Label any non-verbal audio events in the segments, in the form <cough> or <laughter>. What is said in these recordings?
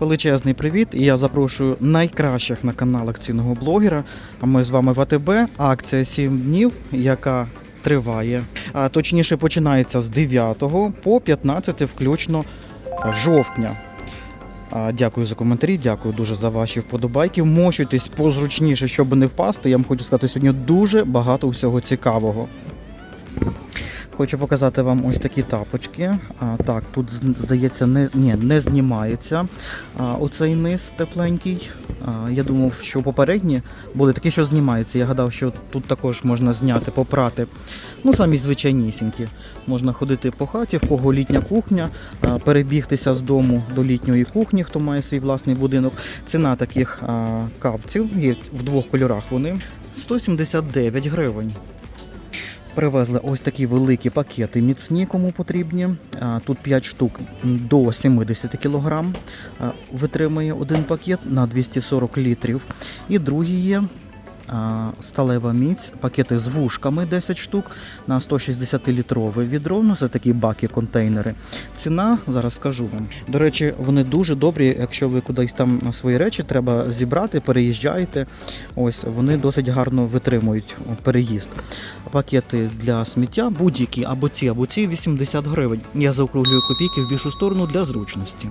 Величезний привіт! І я запрошую найкращих на канал акційного блогера. А ми з вами в АТБ. Акція 7 днів, яка триває. А точніше починається з 9 по 15 включно жовтня. Дякую за коментарі, дякую дуже за ваші вподобайки. Вмощуйтесь позручніше, щоб не впасти. Я вам хочу сказати, сьогодні дуже багато всього цікавого. Хочу показати вам ось такі тапочки. А, так, тут здається, не, ні, не знімається а, оцей низ тепленький. А, я думав, що попередні були такі, що знімаються. Я гадав, що тут також можна зняти, попрати. Ну, самі звичайнісінькі. Можна ходити по хаті, в кого літня кухня, а, перебігтися з дому до літньої кухні, хто має свій власний будинок. Ціна таких а, капців є в двох кольорах. Вони 179 гривень. Привезли ось такі великі пакети міцні, кому потрібні. Тут 5 штук до 70 кг витримує один пакет на 240 літрів. І другий є сталева міць, пакети з вушками 10 штук на 160-літрове відро. Ну, це такі баки, контейнери. Ціна зараз скажу вам. До речі, вони дуже добрі, якщо ви кудись там свої речі треба зібрати, переїжджаєте. Ось вони досить гарно витримують переїзд. Пакети для сміття будь-які або ці, або ці 80 гривень. Я заокруглюю копійки в більшу сторону для зручності.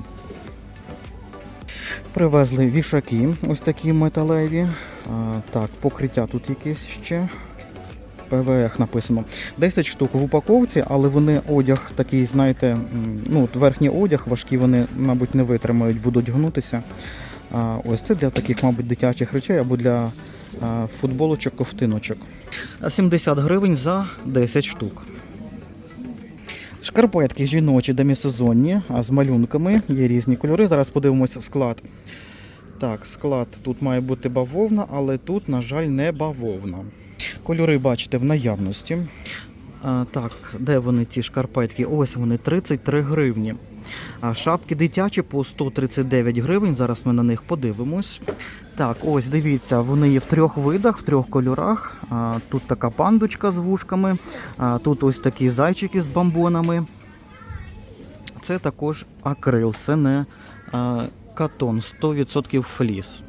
Привезли вішаки, ось такі металеві. А, так, покриття тут якесь ще. ПВХ написано. 10 штук в упаковці, але вони одяг такий, знаєте, ну, верхній одяг, важкі вони, мабуть, не витримають, будуть гнутися. А, ось це для таких, мабуть, дитячих речей або для а, футболочок, ковтиночок. 70 гривень за 10 штук. Шкарпетки жіночі демісезонні, а з малюнками, є різні кольори. Зараз подивимося склад. Так, склад тут має бути бавовна, але тут, на жаль, не бавовна. Кольори бачите в наявності. А, так, де вони ці шкарпетки? Ось вони 33 гривні. А шапки дитячі по 139 гривень. Зараз ми на них подивимось. Так, ось дивіться, вони є в трьох видах, в трьох кольорах. Тут така пандочка з вушками, тут ось такі зайчики з бамбонами. Це також акрил, це не катон, 100% фліс.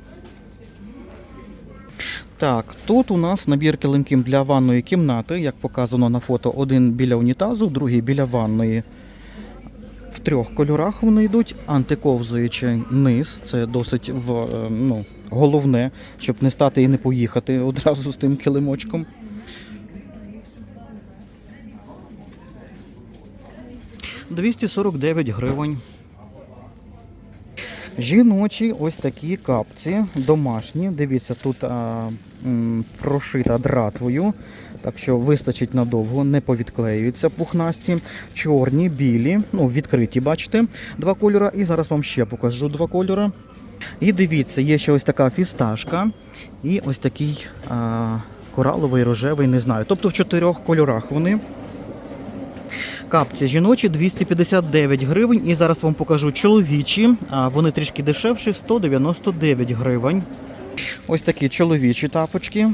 Так, тут у нас набір килимків для ванної кімнати, як показано на фото, один біля унітазу, другий біля ванної. В трьох кольорах вони йдуть. Антиковзуючий низ, це досить в, е, ну, головне, щоб не стати і не поїхати одразу з тим килимочком. «249 гривень. Жіночі ось такі капці, домашні. Дивіться, тут а, м, прошита дратвою, так що вистачить надовго, не повідклеюються пухнасті. Чорні, білі, ну відкриті, бачите, два кольори. І зараз вам ще покажу два кольори. І дивіться, є ще ось така фісташка і ось такий а, кораловий, рожевий, не знаю. Тобто в чотирьох кольорах вони. Капці жіночі 259 гривень. І зараз вам покажу чоловічі. Вони трішки дешевші 199 гривень. Ось такі чоловічі тапочки.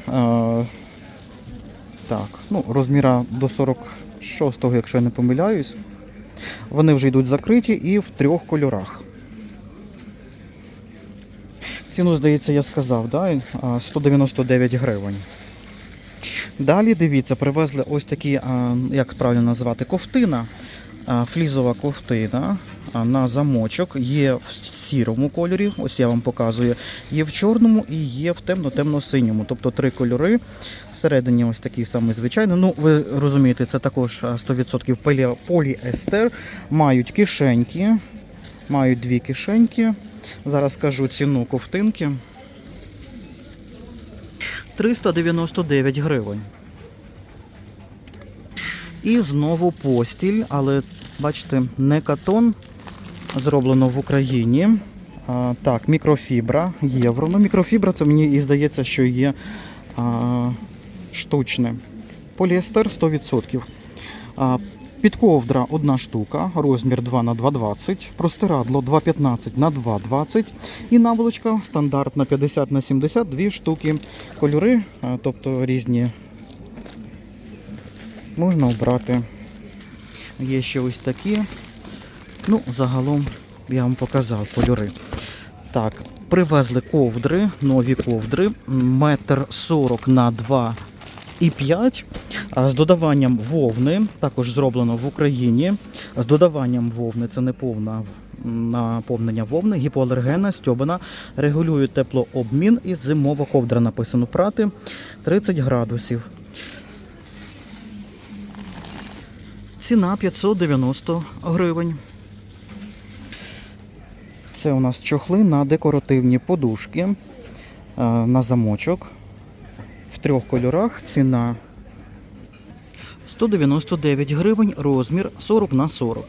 Так, ну, розміра до 46-го, якщо я не помиляюсь. Вони вже йдуть закриті і в трьох кольорах. Ціну, здається, я сказав, да? 199 гривень. Далі дивіться, привезли ось такі, як правильно назвати, ковтина, флізова ковтина на замочок. Є в сірому кольорі, ось я вам показую, є в чорному і є в темно-темно-синьому. Тобто три кольори. Всередині ось такий самий звичайний. Ну, ви розумієте, це також 100% поліестер. Мають кишеньки. Мають дві кишеньки. Зараз скажу ціну ковтинки. 399 гривень. І знову постіль, але бачите, не катон, зроблено в Україні. А, так, мікрофібра, євро. Ну, мікрофібра це мені і здається, що є а, штучне. Поліестер 100%. А, підковдра одна штука, розмір 2 на 2,20, простирадло 2,15 на 2,20 і наволочка стандартна 50 на 70, дві штуки. Кольори, тобто різні можна обрати. Є ще ось такі. Ну, загалом я вам показав кольори. Так, привезли ковдри, нові ковдри, метр сорок на 2 і 5 з додаванням вовни, також зроблено в Україні. З додаванням вовни, це не повна наповнення вовни, гіпоалергенна, стьобана, регулює теплообмін і зимова ковдра написано прати 30 градусів. Ціна 590 гривень. Це у нас чохли на декоративні подушки е, на замочок трьох кольорах. Ціна 199 гривень, розмір 40 на 40.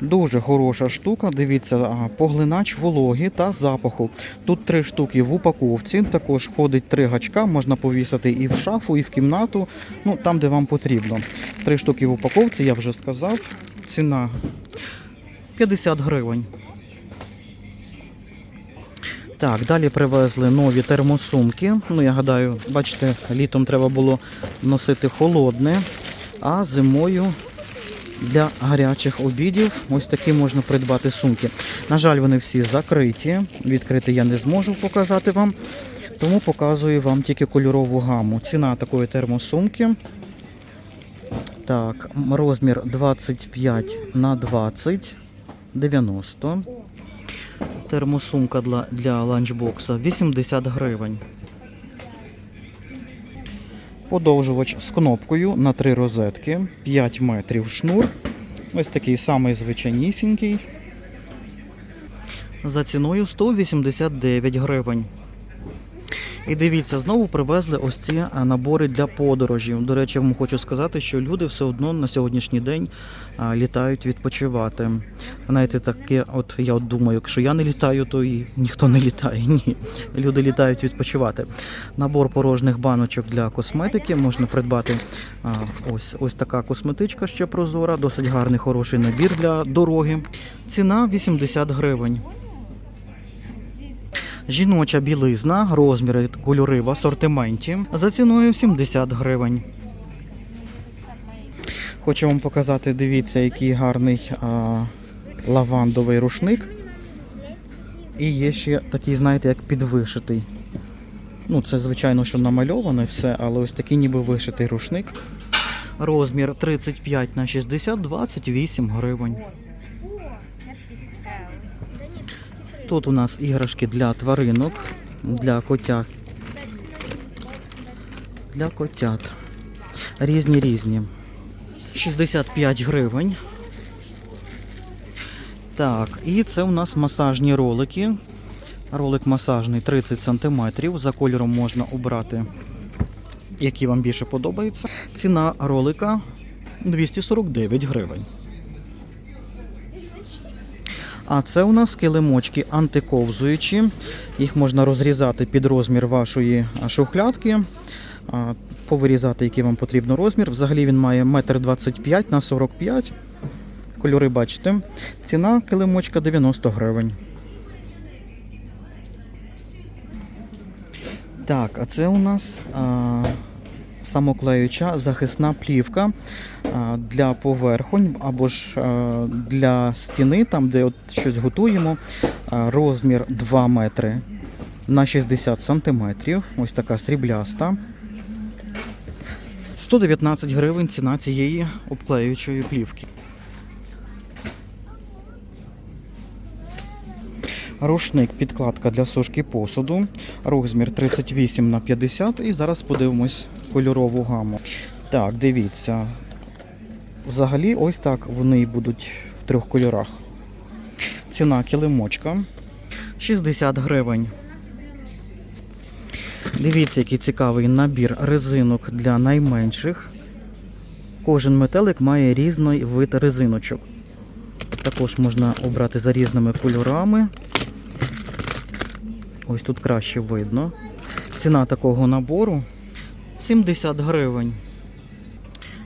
Дуже хороша штука. Дивіться, поглинач вологи та запаху. Тут три штуки в упаковці. Також входить три гачка, можна повісити і в шафу, і в кімнату, ну там, де вам потрібно. Три штуки в упаковці, я вже сказав. Ціна 50 гривень. Так, далі привезли нові термосумки. Ну, я гадаю, бачите, літом треба було носити холодне, а зимою для гарячих обідів ось такі можна придбати сумки. На жаль, вони всі закриті. Відкрити я не зможу показати вам, тому показую вам тільки кольорову гаму. Ціна такої термосумки. Так, розмір 25 на 20, 90. Термосумка для, для ланчбокса 80 гривень. Подовжувач з кнопкою на три розетки, 5 метрів шнур. Ось такий самий звичайнісінький. За ціною 189 гривень. І дивіться, знову привезли ось ці набори для подорожів. До речі, вам хочу сказати, що люди все одно на сьогоднішній день літають відпочивати. Знаєте, таке, от я от думаю, якщо я не літаю, то і ніхто не літає. Ні. Люди літають відпочивати. Набор порожніх баночок для косметики можна придбати. Ось, ось така косметичка ще прозора, досить гарний, хороший набір для дороги. Ціна 80 гривень. Жіноча білизна, розміри кольори в асортименті за ціною 70 гривень. Хочу вам показати, дивіться, який гарний а, лавандовий рушник. І є ще такий, знаєте, як підвишитий. Ну, це, звичайно, що намальоване все, але ось такий ніби вишитий рушник. Розмір 35 на 60, 28 гривень. Тут у нас іграшки для тваринок, для котят. Для котят. Різні різні. 65 гривень. Так, і це у нас масажні ролики. Ролик масажний 30 см. За кольором можна обрати, які вам більше подобаються. Ціна ролика 249 гривень. А це у нас килимочки антиковзуючі. Їх можна розрізати під розмір вашої шухлядки, повирізати, який вам потрібно розмір. Взагалі він має 1,25 м на 45 Кольори бачите. Ціна килимочка 90 гривень. Так, а це у нас а, самоклеюча захисна плівка для поверхонь або ж для стіни, там де от щось готуємо. Розмір 2 метри на 60 сантиметрів. Ось така срібляста. 119 гривень ціна цієї обклеюючої плівки. Рушник підкладка для сушки посуду. Розмір 38 на 50 і зараз подивимось кольорову гаму. Так, дивіться. Взагалі, ось так вони будуть в трьох кольорах. Ціна килимочка 60 гривень. Дивіться, який цікавий набір резинок для найменших. Кожен метелик має різний вид резиночок. Також можна обрати за різними кольорами. Ось тут краще видно. Ціна такого набору 70 гривень.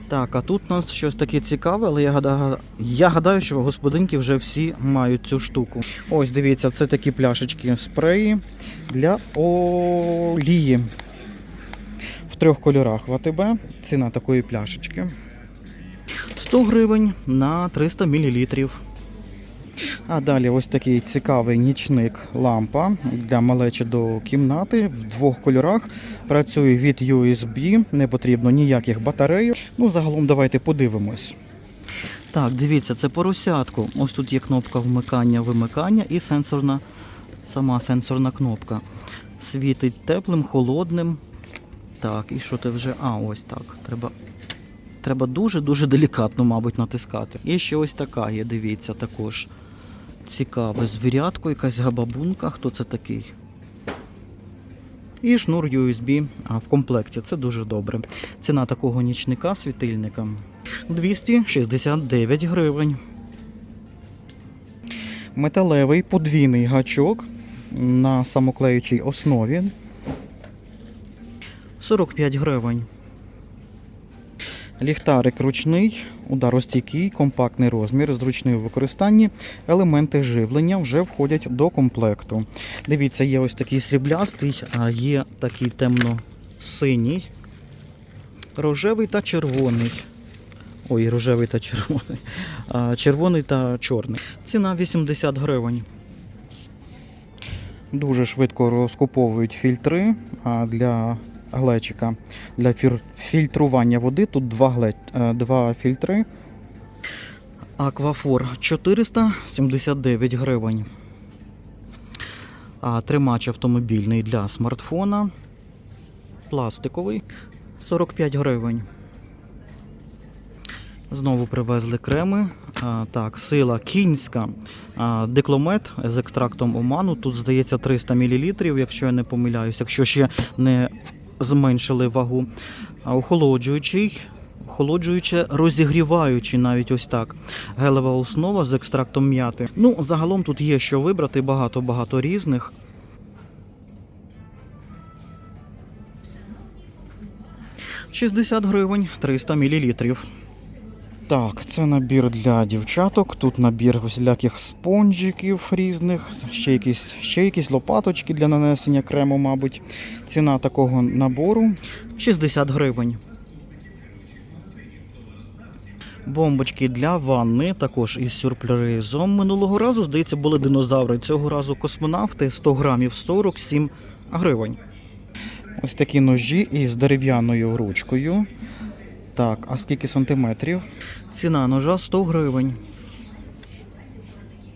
Так, а тут у нас щось таке цікаве, але я гадаю, я гадаю, що господинки вже всі мають цю штуку. Ось дивіться, це такі пляшечки спреї для олії. В трьох кольорах ВТБ. Ціна такої пляшечки. 100 гривень на 300 мл. А далі ось такий цікавий нічник лампа для малечі до кімнати в двох кольорах. Працює від USB, не потрібно ніяких батарей. Ну, загалом давайте подивимось. Так, дивіться, це поросятку. Ось тут є кнопка вмикання, вимикання і сенсорна, сама сенсорна кнопка. Світить теплим, холодним. Так, і що ти вже. А, ось так. Треба Треба дуже-дуже делікатно, мабуть, натискати. І ще ось така є, дивіться, також. Цікаве звірятко, якась габабунка. Хто це такий? І шнур USB в комплекті. Це дуже добре. Ціна такого нічника світильника 269 гривень. Металевий подвійний гачок на самоклеючій основі 45 гривень. Ліхтарик ручний, ударостійкий, компактний розмір, зручний у використанні. Елементи живлення вже входять до комплекту. Дивіться, є ось такий сріблястий, а є такий темно-синій, рожевий та червоний. Ой, рожевий та червоний. Червоний та чорний. Ціна 80 гривень. Дуже швидко розкуповують фільтри для глечика. Для фільтрування води тут два, гле... е, два фільтри. Аквафор 479 гривень. А тримач автомобільний для смартфона. Пластиковий 45 гривень. Знову привезли креми. А, так, сила кінська. А, дикломет з екстрактом оману. Тут, здається, 300 мл, якщо я не помиляюсь, якщо ще не зменшили вагу. А охолоджуючий, охолоджуюче, розігріваючи навіть ось так. Гелева основа з екстрактом м'яти. Ну, загалом тут є що вибрати, багато-багато різних. «60 гривень 300 мл. Так, це набір для дівчаток. Тут набір всіляких спонжиків різних, ще якісь, ще якісь лопаточки для нанесення крему, мабуть. Ціна такого набору 60 гривень. Бомбочки для ванни, також із сюрпризом. Минулого разу, здається, були динозаври. Цього разу космонавти 100 грамів 47 гривень. Ось такі ножі із дерев'яною ручкою. Так, а скільки сантиметрів? Ціна ножа 100 гривень.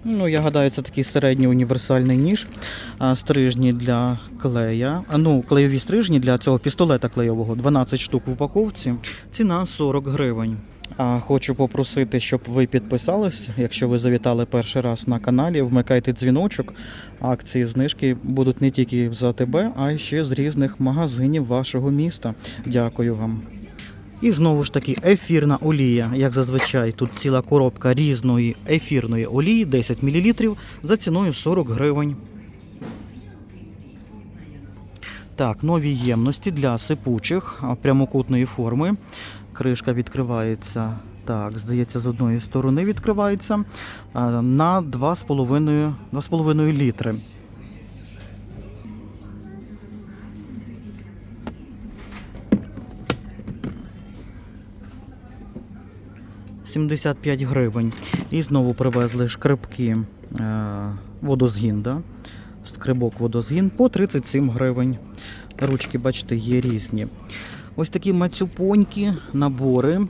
Ну, я гадаю, це такий середній універсальний ніж. Стрижні для клея. Ну, клейові стрижні для цього пістолета клейового. 12 штук в упаковці. Ціна 40 гривень. А хочу попросити, щоб ви підписались. Якщо ви завітали перший раз на каналі, вмикайте дзвіночок. Акції знижки будуть не тільки за тебе, а й ще з різних магазинів вашого міста. Дякую вам. І знову ж таки ефірна олія, як зазвичай, тут ціла коробка різної ефірної олії, 10 мл за ціною 40 гривень. Так, нові ємності для сипучих прямокутної форми. Кришка відкривається, так, здається, з одної сторони відкривається на 2,5 2,5 літри. – 75 гривень. І знову привезли шкребки е, водозгін, да? скрибок водозгін по 37 гривень. Ручки, бачите, є різні. Ось такі мацюпонькі набори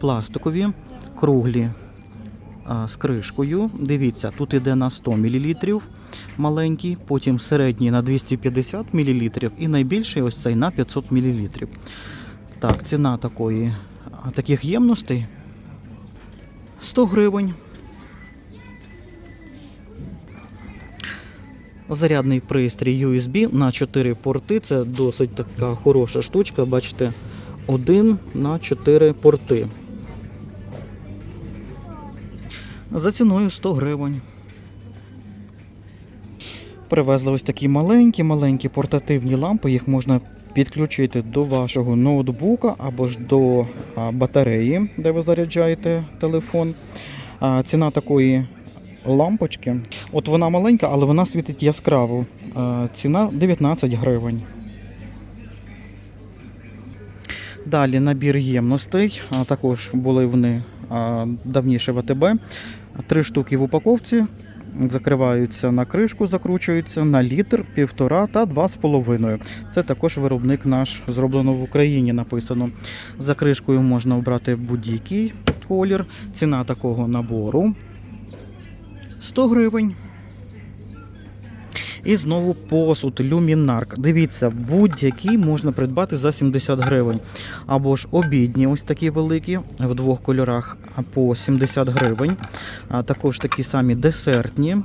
пластикові, круглі а, з кришкою. Дивіться, тут іде на 100 мл маленький, потім середній на 250 мл і найбільший ось цей на 500 мл. Так, ціна такої, таких ємностей 100 гривень. Зарядний пристрій USB на 4 порти. Це досить така хороша штучка. Бачите, один на 4 порти. За ціною 100 гривень. Привезли ось такі маленькі-маленькі портативні лампи. Їх можна підключити до вашого ноутбука або ж до батареї, де ви заряджаєте телефон. Ціна такої лампочки. От вона маленька, але вона світить яскраво. Ціна 19 гривень. Далі набір ємностей, також були вони давніше в АТБ. Три штуки в упаковці. Закриваються на кришку, закручуються на літр, півтора та два з половиною. Це також виробник наш зроблено в Україні. Написано. За кришкою можна обрати будь-який колір. Ціна такого набору 100 гривень. І знову посуд люмінарк. Дивіться, будь-який можна придбати за 70 гривень. Або ж обідні, ось такі великі, в двох кольорах по 70 гривень. А також такі самі десертні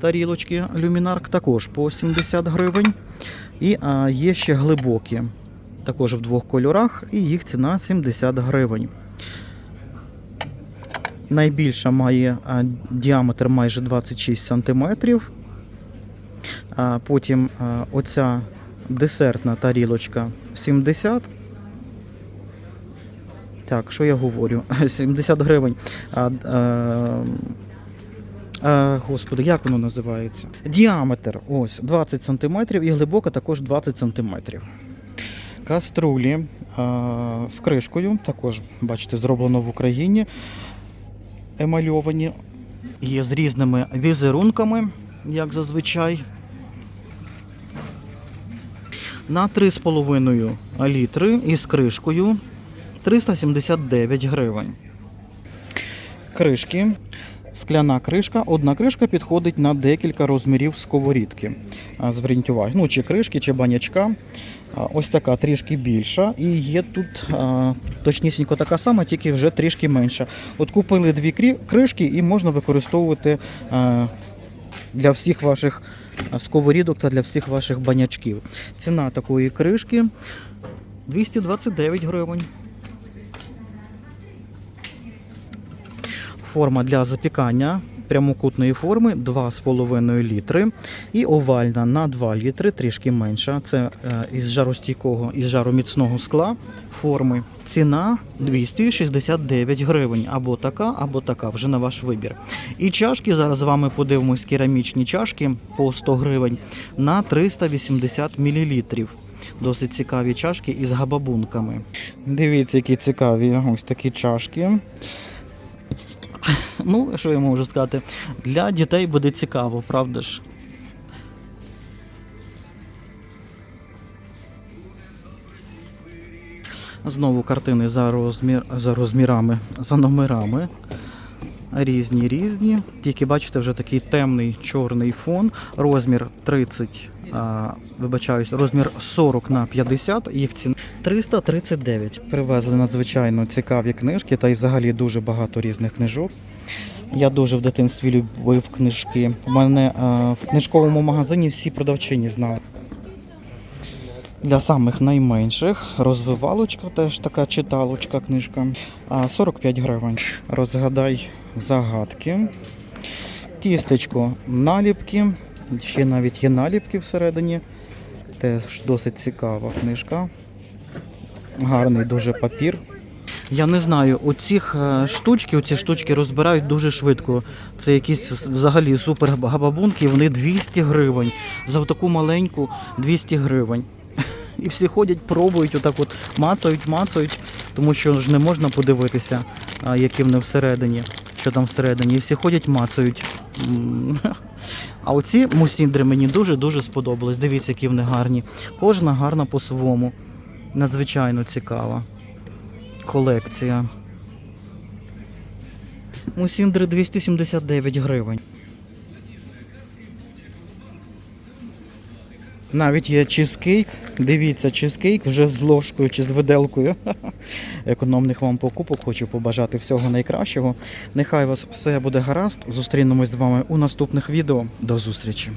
тарілочки люмінарк, також по 70 гривень. І а, є ще глибокі, також в двох кольорах, і їх ціна 70 гривень. Найбільша має діаметр майже 26 сантиметрів. Потім оця десертна тарілочка 70. Так, що я говорю? <laughs> 70 гривень. А, а, а, господи, як воно називається? Діаметр ось 20 см і глибока також 20 см. Каструлі а, з кришкою, також, бачите, зроблено в Україні. Емальовані. Є з різними візерунками, як зазвичай. На 3,5 літри із кришкою 379 гривень. Кришки. Скляна кришка. Одна кришка підходить на декілька розмірів сковорідки. Зверніть увагу. Ну, чи кришки, чи банячка. Ось така трішки більша. І є тут точнісінько така сама, тільки вже трішки менша. От купили дві кришки і можна використовувати для всіх ваших сковорідок та для всіх ваших банячків. Ціна такої кришки 229 гривень. Форма для запікання прямокутної форми 2,5 літри і овальна на 2 літри, трішки менша. Це е, із жаростійкого, із жароміцного скла форми. Ціна 269 гривень. Або така, або така, вже на ваш вибір. І чашки, зараз з вами подивимось керамічні чашки по 100 гривень на 380 мл. Досить цікаві чашки із габабунками. Дивіться, які цікаві ось такі чашки. <laughs> Ну, що я можу сказати? Для дітей буде цікаво, правда ж? Знову картини за, розмір, за розмірами, за номерами. Різні різні. Тільки бачите, вже такий темний чорний фон. Розмір 30, а, вибачаюсь, розмір 40 на 50, їх ціна 339. Привезли надзвичайно цікаві книжки, та й взагалі дуже багато різних книжок. Я дуже в дитинстві любив книжки. У мене а, в книжковому магазині всі продавчині знали. Для самих найменших розвивалочка, теж така читалочка книжка. 45 гривень. Розгадай загадки. Тістечко наліпки. Ще навіть є наліпки всередині. Теж досить цікава книжка. Гарний дуже папір. Я не знаю, оцих е, штучки, оці штучки розбирають дуже швидко. Це якісь взагалі супер габабунки, вони 200 гривень. За таку маленьку 200 гривень. <laughs> І всі ходять, пробують, отак от мацають, мацають, тому що ж не можна подивитися, які вони всередині, що там всередині. І всі ходять, мацають. <laughs> А оці мусіндри мені дуже-дуже сподобались. Дивіться, які вони гарні. Кожна гарна по-своєму. Надзвичайно цікава колекція. Мусіндри 279 гривень. Навіть є чизкейк. Дивіться, чизкейк вже з ложкою чи з виделкою. <laughs> Економних вам покупок хочу побажати всього найкращого. Нехай вас все буде гаразд. Зустрінемось з вами у наступних відео. До зустрічі!